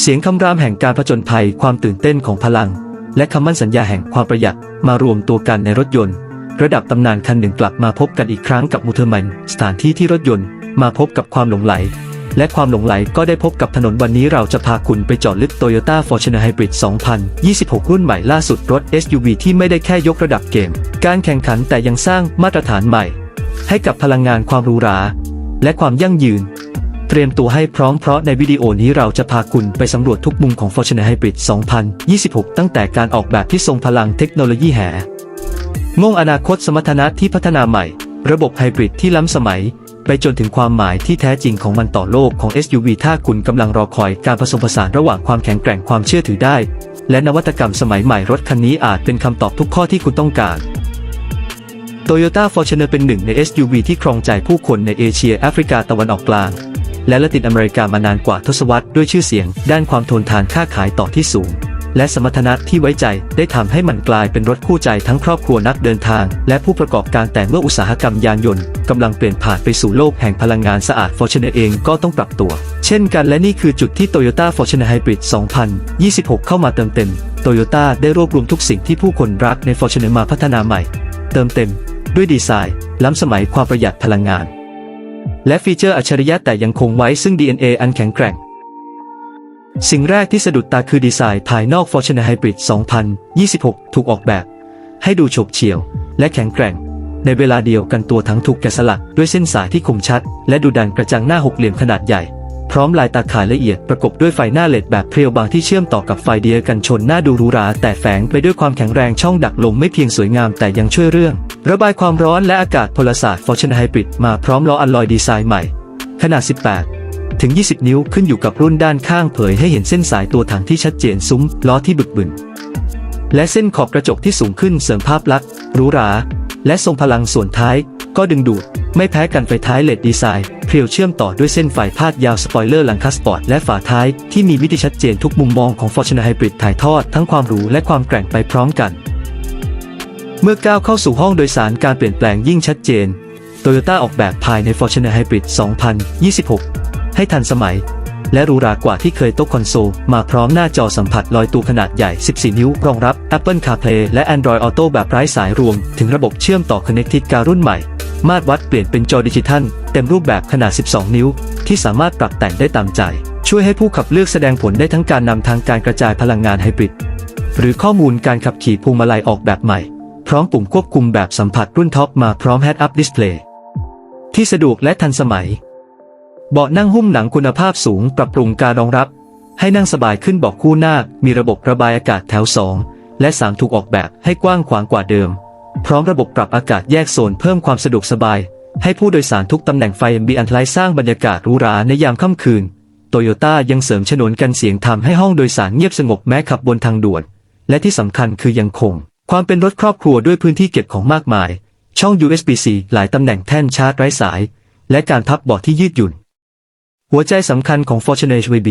เสียงคำรามแห่งการผจญภัยความตื่นเต้นของพลัง และคำมั่นสัญญาแห่งความประหยัดมารวมตัวกันในรถยนต์ ระดับตำนานคันหนึ่งกลับมาพบกันอีกครั้งกับมูเทอร์แมนสถานที่ที่รถยนต์มาพบกับความหลงไหล และความหลงไหลก็ได้พบกับถนนวันนี้เราจะพาคุณไปเจาะลึก Toyota Fortuner Hybrid 2026 รุ่นใหม่ล่าสุดรถ SUV ที่ไม่ได้แค่ยกระดับเกม การแข่งขันแต่ยังสร้างมาตรฐานใหม่ ให้กับพลังงานความหรูหราและความยั่งยืน เตรียมตัวให้พร้อมเพราะในวิดีโอนี้เราจะพาคุณไปสำรวจทุกมุมของ Fortuner Hybrid 2026 ตั้งแต่การออกแบบที่ทรงพลังเทคโนโลยีแห่งงอนาคตสมรรถนะที่พัฒนาใหม่ ระบบไฮบริดที่ล้ำสมัย ไปจนถึงความหมายที่แท้จริงของมันต่อโลกของ SUV ถ้าคุณกำลังรอคอยการผสมผสานระหว่างความแข็งแกร่งความเชื่อถือได้ และนวัตกรรมสมัยใหม่รถคันนี้อาจเป็นคำตอบทุกข้อที่คุณต้องการ Toyota Fortuner เป็นหนึ่งใน SUV ที่ครองใจผู้คนในเอเชียแอฟริกาตะวันออกกลาง และละตินอเมริกามานานกว่าทศวรรษด้วยชื่อเสียง ด้านความทนทานค่าขายต่อที่สูง และสมรรถนะที่ไว้ใจได้ทำให้มันกลายเป็นรถคู่ใจทั้งครอบครัวนักเดินทาง และผู้ประกอบการแต่เมื่ออุตสาหกรรมยานยนต์กำลังเปลี่ยนผ่านไปสู่โลกแห่งพลังงานสะอาด Fortuner เองก็ต้องปรับตัว เช่นกันและนี่คือจุดที่ Toyota Fortuner Hybrid 2026 เข้ามาเติมเต็ม Toyota ได้รวบรวมทุกสิ่งที่ผู้คนรักใน Fortuner มาพัฒนาใหม่ เติมเต็มด้วยดีไซน์ ล้ำสมัยความประหยัดพลังงาน และฟีเจอร์อัจฉริยะแต่ยังคงไว้ซึ่ง DNA อันแข็งแกร่ง สิ่งแรกที่สะดุดตาคือดีไซน์ภายนอก Fortune Hybrid 2026 ถูกออกแบบ ให้ดูฉบเฉี่ยว และแข็งแกร่ง ในเวลาเดียวกันตัวทั้งถูกแกะสลักด้วยเส้นสายที่คมชัด และดูดันกระจังหน้าหกเหลี่ยมขนาดใหญ่ พร้อมลายตาข่ายละเอียดประกบด้วยไฟหน้าเลดแบบเพรียวบางที่เชื่อมต่อกับไฟเดียกันชนหน้าดูหรูหราแต่แฝงไปด้วยความแข็งแรงช่องดักลมไม่เพียงสวยงามแต่ยังช่วยเรื่อง ระบายความร้อนและอากาศพลศาสตร์ Fortuner Hybrid มาพร้อมล้ออัลลอยดีไซน์ใหม่ ขนาด 18ถึง 20 นิ้วขึ้นอยู่กับรุ่นด้านข้างเผยให้เห็นเส้นสายตัวถังที่ชัดเจนซุ้ม ล้อที่บึกบึน และเส้นขอบกระจกที่สูงขึ้นเสริมภาพลักษณ์หรูหรา และทรงพลังส่วนท้ายก็ดึงดูด ไม่แพ้กันไฟท้ายเลดดีไซน์เพรียวเชื่อมต่อด้วยเส้นไฟพาดยาวสปอยเลอร์หลังคาสปอร์ตและฝาท้ายที่มีวิธีชัดเจนทุกมุมมองของ Fortuner Hybrid ถ่ายทอดทั้งความหรูและความแกร่งไปพร้อมกัน เมื่อก้าวเข้าสู่ห้องโดยสารการเปลี่ยนแปลงยิ่งชัดเจน Toyota ออกแบบภายใน Fortuner Hybrid 2026 ให้ทันสมัย และหรูหรากว่าที่เคยโต๊ะคอนโซล มาพร้อมหน้าจอสัมผัสลอยตัวขนาดใหญ่ 14 นิ้ว รองรับ Apple CarPlay และ Android Auto แบบไร้สายรวม ถึงระบบเชื่อมต่อ Connected Car รุ่นใหม่ มาตรวัดเปลี่ยนเป็นจอดิจิทัล เต็มรูปแบบขนาด 12 นิ้ว ที่สามารถปรับแต่งได้ตามใจ ช่วยให้ผู้ขับเลือกแสดงผลได้ทั้งการนำทางการกระจายพลังงานไฮบริด หรือข้อมูลการขับขี่พวงมาลัยออกแบบใหม่ พร้อมปุ่มควบคุมแบบสัมผัสรุ่นท็อปมาพร้อม Head Up Display ที่สะดวกและทันสมัย เบาะนั่งหุ้มหนังคุณภาพสูงปรับปรุงการรองรับ ให้นั่งสบายขึ้นเบาะคู่หน้า มีระบบระบายอากาศแถว 2 และ 3 ถูกออกแบบให้กว้างขวางกว่าเดิม พร้อมระบบปรับอากาศแยกโซนเพิ่มความสะดวกสบาย ให้ผู้โดยสารทุกตำแหน่งไฟ MB อันไลสร้างบรรยากาศหรูหราในยามค่ำคืนโตโยต้ายังเสริมฉนวนกันเสียงทำให้ห้องโดยสารเงียบสงบแม้ขับบนทางด่วน และที่สำคัญคือยังคง ความเป็นรถครอบครัวด้วยพื้นที่เก็บของมากมาย ช่อง USB-C หลายตำแหน่งแท่นชาร์จไร้สาย และการพับเบาะที่ยืดหยุ่น หัวใจสำคัญของ Fortuner HVB